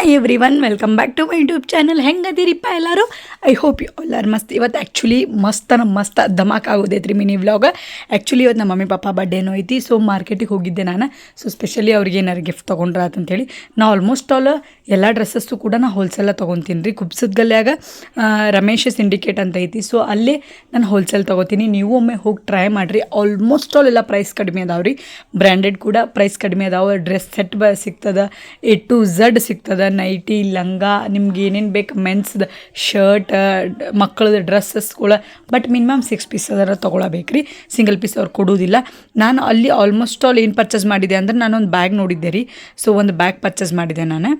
Hi everyone welcome back to my YouTube channel ಹೆಂಗದಿರಿಪ್ಪ ಎಲ್ಲರೂ? I hope you ಎಲ್ಲರೂ ಮಸ್ತ್. ಇವತ್ತು ಆ್ಯಕ್ಚುಲಿ ಮಸ್ತನ ಮಸ್ತ ಧಮಾಕ್ ಆಗೋದೈತ್ರಿ ಮಿನಿ ವ್ಲಾಗ್ ಆ್ಯಕ್ಚುಲಿ ಇವತ್ತು ನಮ್ಮ ಮಮ್ಮಿ ಪಾಪ ಬರ್ಡೇನೋ ಐತಿ ಸೊ ಮಾರ್ಕೆಟಿಗೆ ಹೋಗಿದ್ದೆ ನಾನು. ಸೊ ಸ್ಪೆಷಲಿ ಅವ್ರಿಗೆ ಏನಾರು ಗಿಫ್ಟ್ ತೊಗೊಂಡ್ರ ಅಂತೇಳಿ ನಾ ಆಲ್ಮೋಸ್ಟ್ ಆಲ್ ಎಲ್ಲ ಡ್ರೆಸ್ಸಸ್ಸು ಕೂಡ ನಾ ಹೋಲ್ಸೆಲ್ಲ ತೊಗೊತೀನಿ ರೀ. ಕುಬ್ಸದ ಗಲ್ಯಾಗ ರಮೇಶ್ ಸಿಂಡಿಕೇಟ್ ಅಂತ ಐತಿ. ಸೊ ಅಲ್ಲೇ ನಾನು ಹೋಲ್ಸೇಲ್ ತೊಗೋತೀನಿ. ನೀವು ಒಮ್ಮೆ ಹೋಗಿ ಟ್ರೈ ಮಾಡಿರಿ. ಆಲ್ಮೋಸ್ಟ್ ಆಲ್ ಎಲ್ಲ ಪ್ರೈಸ್ ಕಡಿಮೆ ಅದಾವೆ ರೀ. ಬ್ರ್ಯಾಂಡೆಡ್ ಕೂಡ ಪ್ರೈಸ್ ಕಡಿಮೆ ಅದಾವೆ. ಡ್ರೆಸ್ ಸೆಟ್ ಬ ಸಿಗ್ತದ ಎ ಟು ಝಡ್ ಸಿಗ್ತದ ನೈಟಿ, ಲಂಗ, ನಿಮ್ಗೆ ಏನೇನು ಬೇಕು ಮೆನ್ಸ್ದು ಶರ್ಟ್ ಮಕ್ಕಳದ ಡ್ರೆಸ್ಸಸ್ಗಳ ಬಟ್ ಮಿನಿಮಮ್ ಸಿಕ್ಸ್ ಪೀಸ್ ಅದರ ತೊಗೊಳಬೇಕು ಸಿಂಗಲ್ ಪೀಸ್ ಅವ್ರು ಕೊಡೋದಿಲ್ಲ. ನಾನು ಅಲ್ಲಿ ಆಲ್ಮೋಸ್ಟ್ ಆಲ್ ಏನು ಪರ್ಚೇಸ್ ಮಾಡಿದೆ ಅಂದ್ರೆ ನಾನೊಂದು ಬ್ಯಾಗ್ ನೋಡಿದ್ದೆ ರೀ. ಸೊ ಒಂದು ಬ್ಯಾಗ್ ಪರ್ಚೇಸ್ ಮಾಡಿದೆ ನಾನು.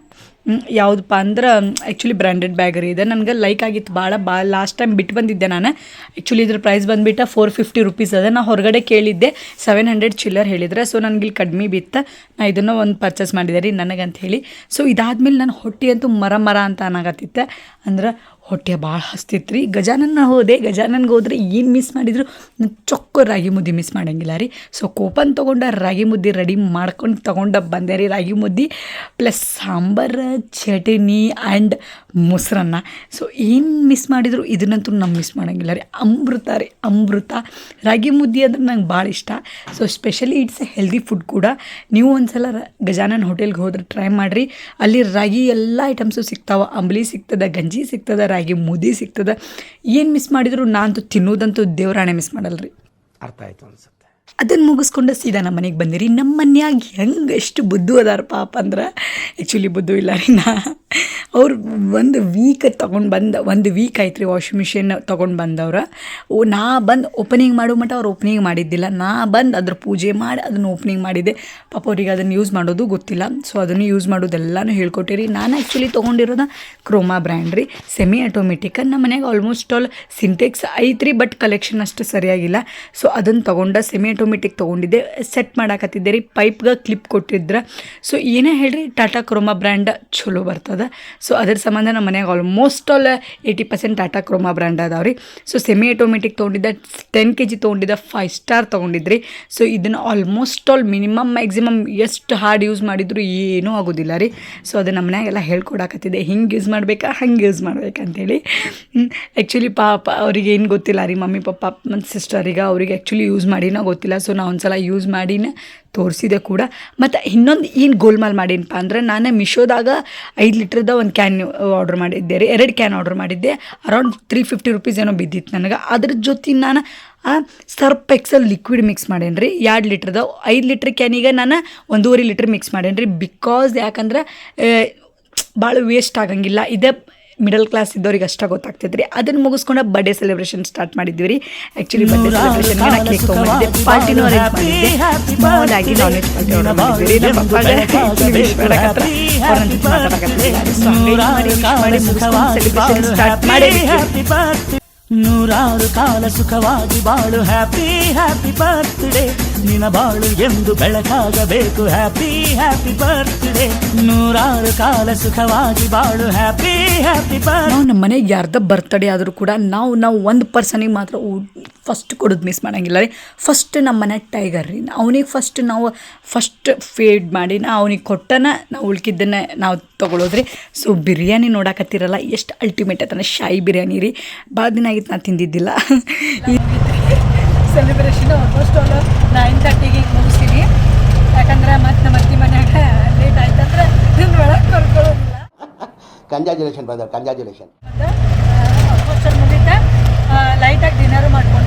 ಯಾವುದಪ್ಪ ಅಂದ್ರೆ ಆ್ಯಕ್ಚುಲಿ ಬ್ರ್ಯಾಂಡೆಡ್ ಬ್ಯಾಗ್ ರೀ. ಇದೆ ನನಗೆ ಲೈಕ್ ಆಗಿತ್ತು ಭಾಳ ಬಾ ಲಾಸ್ಟ್ ಟೈಮ್ ಬಿಟ್ಟು ಬಂದಿದ್ದೆ ನಾನು. ಆ್ಯಕ್ಚುಲಿ ಇದ್ರ ಪ್ರೈಸ್ ಬಂದುಬಿಟ್ಟು ಫೋರ್ ಫಿಫ್ಟಿ ರುಪೀಸ್ ಅದ. ನಾ ಹೊರಗಡೆ ಕೇಳಿದ್ದೆ ಸೆವೆನ್ ಹಂಡ್ರೆಡ್ ಚಿಲ್ಲರ್ ಹೇಳಿದ್ರೆ. ಸೊ ನನಗೆ ಇಲ್ಲಿ ಕಡಿಮೆ ಬಿತ್ತು. ನಾ ಇದನ್ನು ಒಂದು ಪರ್ಚೇಸ್ ಮಾಡಿದೆ ರೀ ನನಗಂತ ಹೇಳಿ. ಸೊ ಇದಾದ್ಮೇಲೆ ನನ್ನ ಹೊಟ್ಟೆ ಅಂತೂ ಮರ ಮರ ಅಂತ ಅನ್ನಾಗತ್ತಿತ್ತೆ ಅಂದ್ರೆ ಹೊಟ್ಟೆ ಭಾಳ ಹಸ್ತಿತ್ತು ರೀ ಗಜಾನನ ಹೋದೆ, ಗಜಾನನ್ಗೆ ಹೋದ್ರೆ ಏನು ಮಿಸ್ ಮಾಡಿದ್ರು? ಚೊಕ್ಕ ರಾಗಿ ಮುದ್ದೆ ಮಿಸ್ ಮಾಡಂಗಿಲ್ಲ ರೀ. ಸೊ ಕೂಪನ್ ತೊಗೊಂಡ ರಾಗಿ ಮುದ್ದೆ ರೆಡಿ ಮಾಡ್ಕೊಂಡು ತೊಗೊಂಡ ಬಂದೆ ರೀ ರಾಗಿ ಮುದ್ದೆ. ಪ್ಲಸ್ ಸಾಂಬಾರು, ಚಟ್ನಿ ಆ್ಯಂಡ್ ಮೊಸರನ್ನ. ಸೊ ಏನು ಮಿಸ್ ಮಾಡಿದ್ರು? ಇದನ್ನಂತೂ ನಾವು ಮಿಸ್ ಮಾಡೋಂಗಿಲ್ಲ ರೀ. ಅಮೃತ ರೀ, ಅಮೃತ. ರಾಗಿ ಮುದ್ದೆ ಅಂದ್ರೆ ನಂಗೆ ಭಾಳ ಇಷ್ಟ. So specially it's a healthy food ಕೂಡ. ನೀವು ಒಂದ್ಸಲ ಗಜಾನನ್ ಹೋಟೆಲ್ಗೆ ಹೋದ್ರೆ ಟ್ರೈ ಮಾಡಿರಿ. ಅಲ್ಲಿ ರಾಗಿ ಎಲ್ಲ ಐಟಮ್ಸು ಸಿಗ್ತಾವೆ. ಅಂಬಲಿ ಸಿಗ್ತದೆ, ಗಂಜಿ ಸಿಗ್ತದೆ ರಾಗಿ ಮುದಿ ಸಿಗ್ತದೆ. ಏನು ಮಿಸ್ ಮಾಡಿದ್ರು ನಾನಂತೂ ತಿನ್ನೋದಂತೂ ದೇವರಾಣೆ ಮಿಸ್ ಮಾಡಲ್ರಿ. ಅರ್ಥ ಆಯ್ತು ಅನ್ಸುತ್ತೆ. ಅದನ್ನು ಮುಗಿಸ್ಕೊಂಡು ಸೀದಾ ನಮ್ಮ ಮನೆಗೆ ಬಂದಿರಿ. ನಮ್ಮ ಮನ್ಯಾಗ ಹೆಂಗೆ ಎಷ್ಟು ಬುದ್ಧು ಅದಾರ ಪಾಪ ಅಂದ್ರೆ ಆ್ಯಕ್ಚುಲಿ ಬುದ್ಧು ಇಲ್ಲ ರೀ ನಾ. ಅವ್ರು ಒಂದು ವೀಕ್ ತೊಗೊಂಡು ಬಂದ, ಒಂದು ವೀಕ್ ಆಯ್ತು ರೀ ವಾಷಿಂಗ್ ಮಿಷಿನ್ ತೊಗೊಂಡು ಬಂದವ್ರು. ನಾ ಬಂದು ಓಪನಿಂಗ್ ಮಾಡೋ ಮಟ್ಟ ಅವ್ರು ಓಪನಿಂಗ್ ಮಾಡಿದ್ದಿಲ್ಲ. ನಾ ಬಂದು ಅದ್ರ ಪೂಜೆ ಮಾಡಿ ಅದನ್ನು ಓಪನಿಂಗ್ ಮಾಡಿದ್ದೆ. ಪಾಪ ಅವ್ರಿಗೆ ಅದನ್ನು ಯೂಸ್ ಮಾಡೋದು ಗೊತ್ತಿಲ್ಲ. ಸೊ ಅದನ್ನು ಯೂಸ್ ಮಾಡೋದೆಲ್ಲನೂ ಹೇಳ್ಕೊಟ್ಟಿರಿ. ನಾನು ಆ್ಯಕ್ಚುಲಿ ತೊಗೊಂಡಿರೋದು ಕ್ರೋಮಾ ಬ್ರ್ಯಾಂಡ್ ರೀ. ಸೆಮಿ ಆಟೋಮೆಟಿಕ್ ನಮ್ಮ ಮನೆಗೆ ಆಲ್ಮೋಸ್ಟ್ ಆಲ್ ಸಿಂಟೆಕ್ಸ್ ಐತ್ರಿ ಬಟ್ ಕಲೆಕ್ಷನ್ ಅಷ್ಟು ಸರಿಯಾಗಿಲ್ಲ. ಸೊ ಅದನ್ನು ತೊಗೊಂಡ ಸೆಮಿ ಆಟೋಮೆಟಿಕ್ ತೊಗೊಂಡಿದ್ದೆ. ಸೆಟ್ ಮಾಡಾಕತ್ತಿದ್ದೆ ರೀ. ಪೈಪ್ಗೆ ಕ್ಲಿಪ್ ಕೊಟ್ಟಿದ್ರೆ. ಸೊ ಏನೇ ಹೇಳ್ರಿ ಟಾಟಾ ಕ್ರೋಮಾ ಬ್ರ್ಯಾಂಡ್ ಚಲೋ ಬರ್ತದೆ. ಸೊ ಅದ್ರ ಸಂಬಂಧ ನಮ್ಮ ಮನೆಯಾಗ almost all eighty percent Tata Croma brand ಅದಾವೆ ರೀ. ಸೊ ಸೆಮಿ ಆಟೋಮೆಟಿಕ್ ತೊಗೊಂಡಿದ್ದ ಟೆನ್ ಕೆ ಜಿ ತೊಗೊಂಡಿದ್ದ ಫೈವ್ ಸ್ಟಾರ್ ತೊಗೊಂಡಿದ್ರಿ. ಸೊ ಇದನ್ನು ಆಲ್ಮೋಸ್ಟ್ ಆಲ್ ಮಿನಿಮಮ್ ಮ್ಯಾಕ್ಸಿಮಮ್ ಎಷ್ಟು ಹಾರ್ಡ್ ಯೂಸ್ ಮಾಡಿದ್ರು ಏನೂ ಆಗೋದಿಲ್ಲ ರೀ. ಸೊ ಅದು ನಮ್ಮ ಮನೆಯಾಗೆಲ್ಲ ಹೇಳ್ಕೊಡಾಕತ್ತಿದೆ ಹಿಂಗೆ ಯೂಸ್ ಮಾಡ್ಬೇಕಾ, ಹಂಗೆ ಯೂಸ್ ಮಾಡ್ಬೇಕಂತೇಳಿ ಆ್ಯಕ್ಚುಲಿ ಪಾಪ ಅವ್ರಿಗೆ ಏನು ಗೊತ್ತಿಲ್ಲ ರೀ. ಮಮ್ಮಿ, ಪಪ್ಪ ಮತ್ತು ಸಿಸ್ಟರಿಗೆ ಅವ್ರಿಗೆ ಆ್ಯಕ್ಚುಲಿ ಯೂಸ್ ಮಾಡಿನೋ ಗೊತ್ತಿಲ್ಲ. ಸೊ ನಾ ಒಂದ್ಸಲ ಯೂಸ್ ಮಾಡಿನ ತೋರಿಸಿದೆ ಕೂಡ. ಮತ್ತು ಇನ್ನೊಂದು ಏನು ಗೋಲ್ಮಾಲ್ ಮಾಡಿನಪ್ಪ ಅಂದ್ರೆ, ನಾನು ಮಿಶೋದಾಗ ಐದು ಲೀಟ್ರದ ಒಂದು ಕ್ಯಾನ್ ಆರ್ಡ್ರ್ ಮಾಡಿದ್ದೆ ರೀ ಎರಡು ಕ್ಯಾನ್ ಆರ್ಡ್ರ್ ಮಾಡಿದ್ದೆ ಅರೌಂಡ್ ತ್ರೀ ಫಿಫ್ಟಿ ರುಪೀಸ್ ಏನೋ ಬಿದ್ದಿತ್ತು ನನಗೆ. ಅದ್ರ ಜೊತೆ ನಾನು ಸರ್ಪ್ ಎಕ್ಸಲ್ ಲಿಕ್ವಿಡ್ ಮಿಕ್ಸ್ ಮಾಡೇನಿ ರೀ ಎರಡು ಲೀಟ್ರದ ಐದು ಲೀಟ್ರ್ ಕ್ಯಾನಿಗೆ ನಾನು ಒಂದೂವರೆ ಲೀಟ್ರ್ ಮಿಕ್ಸ್ ಮಾಡೇನಿ ರೀ ಬಿಕಾಸ್ ಯಾಕಂದ್ರೆ ಭಾಳ ವೇಸ್ಟ್ ಆಗಂಗಿಲ್ಲ. ಇದೇ ಮಿಡಲ್ ಕ್ಲಾಸ್ ಇದ್ದವ್ರಿಗೆ ಅಷ್ಟೇ ಗೊತ್ತಾಗ್ತಿದ್ರಿ ಅದನ್ನು ಮುಗಿಸ್ಕೊಂಡು ಬರ್ಡೇ ಸೆಲೆಬ್ರೇಷನ್ ಸ್ಟಾರ್ಟ್ ಮಾಡಿದ್ವಿ ರೀ ಆ್ಯಕ್ಚುಲಿ ಬರ್ಡೇ ಸೆಲೆಬ್ರೇಷನ್ ನಾನು ಕೇಕ್ ತೊಗೊಂಡಿದ್ದೆ ಪಾರ್ಟಿನೂ ಅರೇಂಜ್ ಮಾಡಿದ್ದೆ. ಸ್ಮಾಲ್ ಆಗಿ ನಾನ್ ವೆಜ್ ಪಾರ್ಟಿ ಆರ್ಡರ್ ಮಾಡಿದ್ವಿ ರೀ ನಮ್ಮ ಪಪ್ಪಾಗ ವಿಶ್ ಮಾಡಕತ್ರ. ಅವ್ರ ಜೊತೆ ಮಾತಾಡಕತ್ತಿಲ್ಲ ಸೊ wish ಮಾಡಿ ಮುಗಿಸ್ಕೊಂಡು ಸೆಲೆಬ್ರೇಷನ್ ಸ್ಟಾರ್ಟ್ ಮಾಡಿ ನೂರಾರು ಕಾಲ ಸುಖವಾಗಿ ಬಾಳು. ಹ್ಯಾಪಿ ಹ್ಯಾಪಿ ಬರ್ತ್ಡೇ ನಿನ ಬಾಳು ಎಂದು ಬೆಳಕಾಗಬೇಕು. ಹ್ಯಾಪಿ ಹ್ಯಾಪಿ ಬರ್ತ್ಡೇ ನೂರಾರು ಕಾಲ ಸುಖವಾಗಿ ಬಾಳು. ಹ್ಯಾಪಿ ಹ್ಯಾಪಿ ನಾವು ನಮ್ಮ ಮನೆಗೆ ಯಾರ್ದ ಬರ್ತಡೇ ಆದರೂ ಕೂಡ ನಾವು ನಾವು ಒಂದು ಪರ್ಸನಿಗೆ ಮಾತ್ರ ಫಸ್ಟ್ ಕೊಡೋದು ಮಿಸ್ ಮಾಡಂಗಿಲ್ಲ ರೀ. ಫಸ್ಟ್ ನಮ್ಮ ಮನೆ ಟೈಗರ್ ರೀ. ಅವನಿಗೆ ಫಸ್ಟ್ ನಾವು ಫಸ್ಟ್ ಫೇಡ್ ಮಾಡಿ, ನಾ ಅವನಿಗೆ ಕೊಟ್ಟನ ನಾವು ಉಳ್ಕಿದ್ದನ್ನ ನಾವು ತೊಗೊಳೋದ್ರಿ ಸೊ ಬಿರಿಯಾನಿ ನೋಡಕತ್ತಿರಲ್ಲ, ಎಷ್ಟು ಅಲ್ಟಿಮೇಟ್ ಆಯ್ತಾನೆ, ಶಾಯಿ ಬಿರಿಯಾನಿ ರೀ. ಭಾಳ ದಿನ ಆಗಿತ್ತು ನಾನು ತಿಂದಿದ್ದಿಲ್ಲ. ಸೆಲೆಬ್ರೇಷನ್ ಆಲ್ಮೋಸ್ಟ್ ಆಲ್ ನೈನ್ ತರ್ಟಿಗೆ ಮುಗಿಸ್ತೀನಿ. ಯಾಕಂದ್ರೆ ಮತ್ತೆ ನಮ್ಮ ಅತ್ತಿ ಮನ್ಯಾಗ ಲೇಟ್ ಆಯ್ತಂದ್ರೆ ನಿನ್ನ ಒಳಗೆ ಕರ್ಕೊಳ್ಳೋದಿಲ್ಲ. ಕಂಜಾಜುಲೇಷನ್ ಬ್ರದರ್ ಕಂಜಾಜುಲೇಷನ್ ಮುಗಿತ. ಲೈಟಾಗಿ ಡಿನ್ನರು ಮಾಡ್ಕೊಂಡು